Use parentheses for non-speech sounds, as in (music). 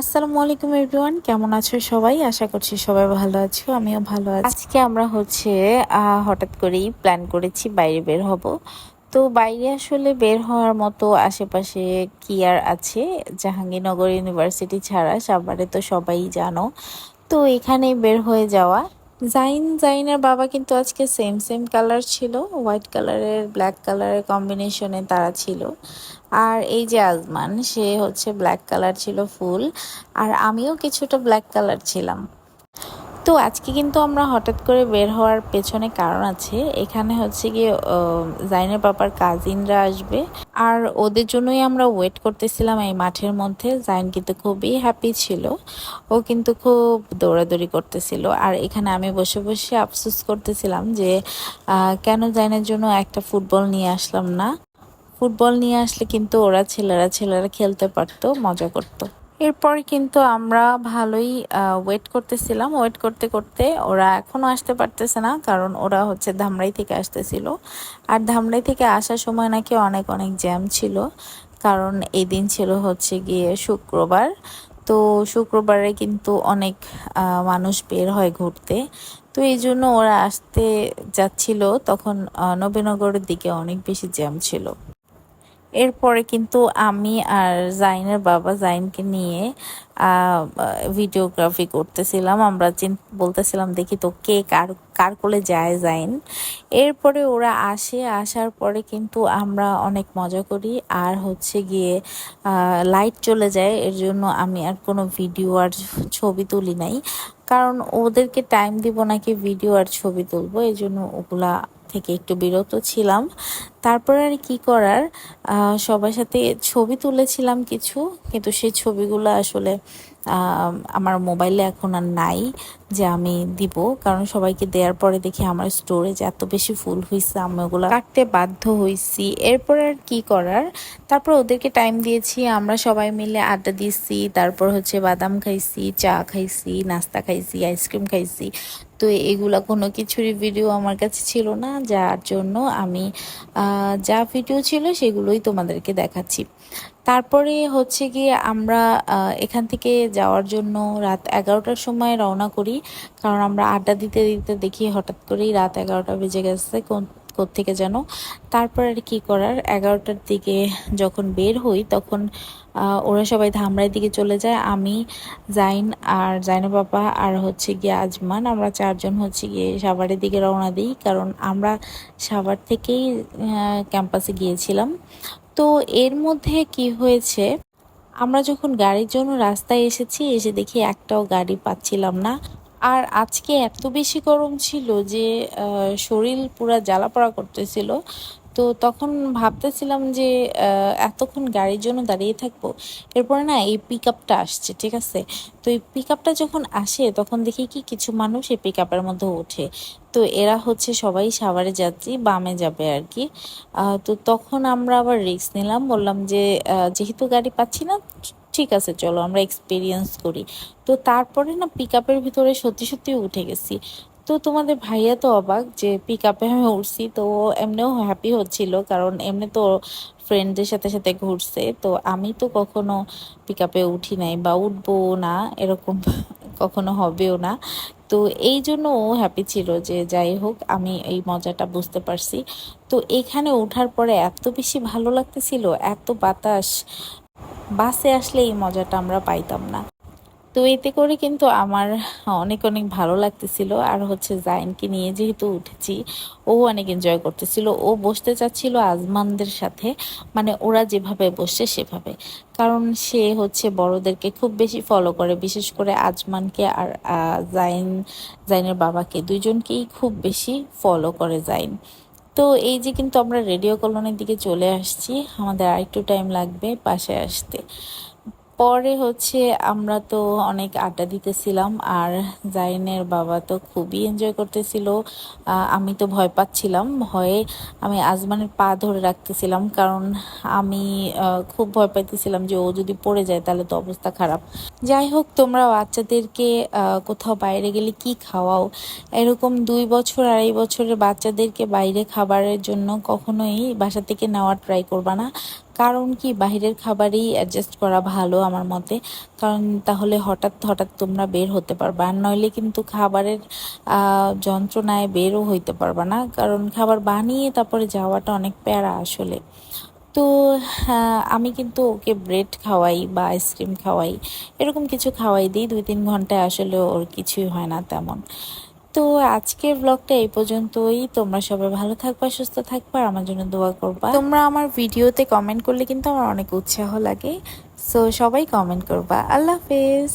আসসালামু আলাইকুম এভরিওয়ান, কেমন আছো সবাই? আশা করছি সবাই ভালো আছো, আমিও ভালো আছি। আজকে আমরা হচ্ছে হঠাৎ করেই প্ল্যান করেছি বাইরে বের হব। তো বাইরে আসলে বের হওয়ার মতো আশেপাশে কি আর আছে? জাহাঙ্গীরনগর ইউনিভার্সিটি ছাড়া সাভারে তো সবাই জানো। তো এখানে বের হয়ে যাওয়া। জাইন, জাইনের বাবা কিন্তু আজকে সেম সেম কালার ছিল। হোয়াইট কালারের ব্ল্যাক কালারের কম্বিনেশনে তারা ছিল। আর এই যে আজমান, সে হচ্ছে ব্ল্যাক কালার ছিল ফুল আর আমিও কিছুটা ব্ল্যাক কালার ছিলাম। তো আজকে কিন্তু আমরা হঠাৎ করে বের হওয়ার পেছনে কারণ আছে। এখানে হচ্ছে গিয়ে জাইনের পাপার কাজিনরা আসবে। আর ওদের জন্যই আমরা ওয়েট করতেছিলাম এই মাঠের মধ্যে। জাইন কিন্তু খুবই হ্যাপি ছিল। ও কিন্তু খুব দৌড়াদৌড়ি করতেছিল। আর এখানে আমি বসে বসে আফসোস করতেছিলাম যে কেন জাইনের জন্য একটা ফুটবল নিয়ে আসলাম না? ফুটবল নিয়ে আসলে কিন্তু ওরা ছেলেরা ছেলেরা খেলতে পারতো, মজা করতো। এরপর কিন্তু আমরা ভালোই ওয়েট করতেছিলাম। ওয়েট করতে করতে ওরা এখনও আসতে পারতেছে না, কারণ ওরা হচ্ছে ধামরাই থেকে আসতেছিল। আর ধামরাই থেকে আসার সময় নাকি অনেক অনেক জ্যাম ছিল। কারণ এই দিন ছিল হচ্ছে গিয়ে শুক্রবার। তো শুক্রবারে কিন্তু অনেক মানুষ বের হয় ঘুরতে। তো এই জন্য ওরা আসতে যাচ্ছিল। তখন নবীনগরের দিকে অনেক বেশি জ্যাম ছিল। এরপরে কিন্তু আমি আর জাইনের বাবা জাইনকে নিয়ে ভিডিওগ্রাফি করতেছিলাম। আমরা বলতেছিলাম, দেখি তো কে কার কার কোলে যায় জাইন? এরপরে ওরা আসে, আসার পরে কিন্তু আমরা অনেক মজা করি। আর হচ্ছে গিয়ে লাইট চলে যায়। এর জন্য আমি আর কোনো ভিডিও আর ছবি তুলি নাই। কারণ ওদেরকে টাইম দিব নাকি ভিডিও আর ছবি তুলবো? এই জন্য ওগুলা থেকে একটু বিরত ছিলাম। তারপর আর কি করার সবার সাথে ছবি তুলেছিলাম কিছু, কিন্তু সেই ছবিগুলো আসলে আমার মোবাইলে এখন আর নাই যে আমি দিব। কারণ সবাইকে দেওয়ার পরে দেখি আমার স্টোরেজ এত বেশি ফুল হয়েছে আমি ওগুলো কাটতে বাধ্য হয়েছি এরপর আর কি করার? তারপর ওদেরকে টাইম দিয়েছি, আমরা সবাই মিলে আড্ডা দিয়েছি, তারপর হচ্ছে বাদাম খাইছি, চা খাইছি, নাস্তা খাইছি আইসক্রিম খাইছি। তো এগুলা কোনো কিছুরই ভিডিও আমার কাছে ছিল না, যার জন্য আমি যা ভিডিও ছিল সেগুলোই তোমাদেরকে দেখাচ্ছি। তারপরে হচ্ছে গিয়ে আমরা এখান থেকে যাওয়ার জন্য রাত এগারোটার সময় রওনা করি। কারণ আমরা আড্ডা দিতে দিতে দেখি হঠাৎ করেই রাত এগারোটা বেজে গেছে, কোন থেকে যেন। তারপর আর কি করার, এগারোটার দিকে যখন বের হই তখন ওরা সবাই ধামরাই দিকে চলে যায়। আমি, জাইন আর জাইনা বাবা আর হচ্ছে গিয়ে আজমান। আমরা চারজন হচ্ছে গিয়ে সাভারের দিকে রওনা দিই। কারণ আমরা সাভার থেকেই ক্যাম্পাসে গিয়েছিলাম। তো এর মধ্যে কি হয়েছে? আমরা যখন গাড়ির জন্য রাস্তায় এসেছি, এসে দেখি একটাও গাড়ি পাচ্ছিলাম না। আর আজকে এত বেশি গরম ছিল যে শরীর পুরা জ্বালাপড়া করতেছিল। তো তখন ভাবতেছিলাম যে এতক্ষণ গাড়ির জন্য দাঁড়িয়ে থাকব, এরপরে না এই পিক আপটা আসছে, ঠিক আছে? তো এই পিক আপটা যখন আসে, তখন দেখি কি কিছু মানুষ এই পিক আপের মধ্যে ওঠে। তো এরা হচ্ছে সবাই সাভারে যাত্রী, বামে যাবে আর কি। তো তখন আমরা আবার রিস্ক নিলাম, বললাম যে যেহেতু গাড়ি পাচ্ছি না, ঠিক আছে, চলো আমরা এক্সপিরিয়েন্স করি। তো তারপরে না পিক আপের ভিতরে সত্যি সত্যি উঠে গেছি। তো তোমাদের ভাইয়া তো অবাক যে পিক আপে আমি উঠছি, তো এমনিও হ্যাপি হচ্ছিল কারণ এমনি তো ফ্রেন্ডদের সাথে সাথে ঘুরছে। তো আমি তো কখনো পিক আপে উঠি নাই বা উঠবো না, এরকম (laughs) কখনো হবেও না। তো এই জন্য ও হ্যাপি ছিল যে যাই হোক, আমি এই মজাটা বুঝতে পারছি। তো এখানে ওঠার পরে এত বেশি ভালো লাগতেছিল, এত বাতাস। বাসে আসলে এই মজাটা আমরা পাইতাম না। তো এতে করে কিন্তু আমার অনেক অনেক ভালো লাগতেছিল। আর হচ্ছে জাইনকে নিয়ে যেহেতু উঠেছি, ও অনেক এনজয় করতেছিল। ও বসতে চাচ্ছিল আজমানদের সাথে। মানে ওরা যেভাবে বসছে সেভাবে। কারণ সে হচ্ছে বড়দেরকে খুব বেশি ফলো করে। বিশেষ করে আজমানকে আর জাইন, জাইনের বাবাকে। দুইজনকেই খুব বেশি ফলো করে জাইন। তো এই যে কিন্তু আমরা রেডিও কলোনির দিকে চলে আসছি। আমাদের আরেকটু টাইম লাগবে পাশে আসতে। পরে হচ্ছে আমরা তো অনেক আড্ডা দিতেছিলাম, আর জাইনের বাবা তো খুবই এনজয় করতেছিল। আমি তো ভয় পাচ্ছিলাম, ভয়ে আমি আজমানের পা ধরে রাখতেছিলাম, কারণ আমি খুব ভয় পাইতেছিলাম যে ও যদি পড়ে যায় তাহলে তো অবস্থা খারাপ। যাই হোক তোমরা বাচ্চাদেরকে কোথাও বাইরে গেলে কি খাওয়াও? এরকম দুই বছর, আড়াই বছরের বাচ্চাদেরকে বাইরে খাবারের জন্য কখনোই বাসা থেকে নেওয়ার ট্রাই করবা না। কারণ কি? বাহিরের খাবারই অ্যাডজাস্ট করা ভালো আমার মতে। কারণ তাহলে হঠাৎ হঠাৎ তোমরা বের হতে পারবা। আর নইলে কিন্তু খাবারের যন্ত্রণায় বেরও হইতে পারবা না। কারণ খাবার বানিয়ে তারপরে যাওয়াটা অনেক প্যারা আসলে। তো আমি কিন্তু ওকে ব্রেড খাওয়াই বা আইসক্রিম খাওয়াই। এরকম কিছু খাওয়াই দিই। দুই তিন ঘন্টায় আসলে ওর কিছুই হয় না তেমন। তো আজকের ব্লগটা এই পর্যন্তই। তোমরা সবাই ভালো থাকবা, সুস্থ থাকবা, আমার জন্য দোয়া করবা। তোমরা আমার ভিডিওতে কমেন্ট করলে কিন্তু আমার অনেক উৎসাহ লাগে। সো সবাই কমেন্ট করবা। আল্লাহ হাফেজ।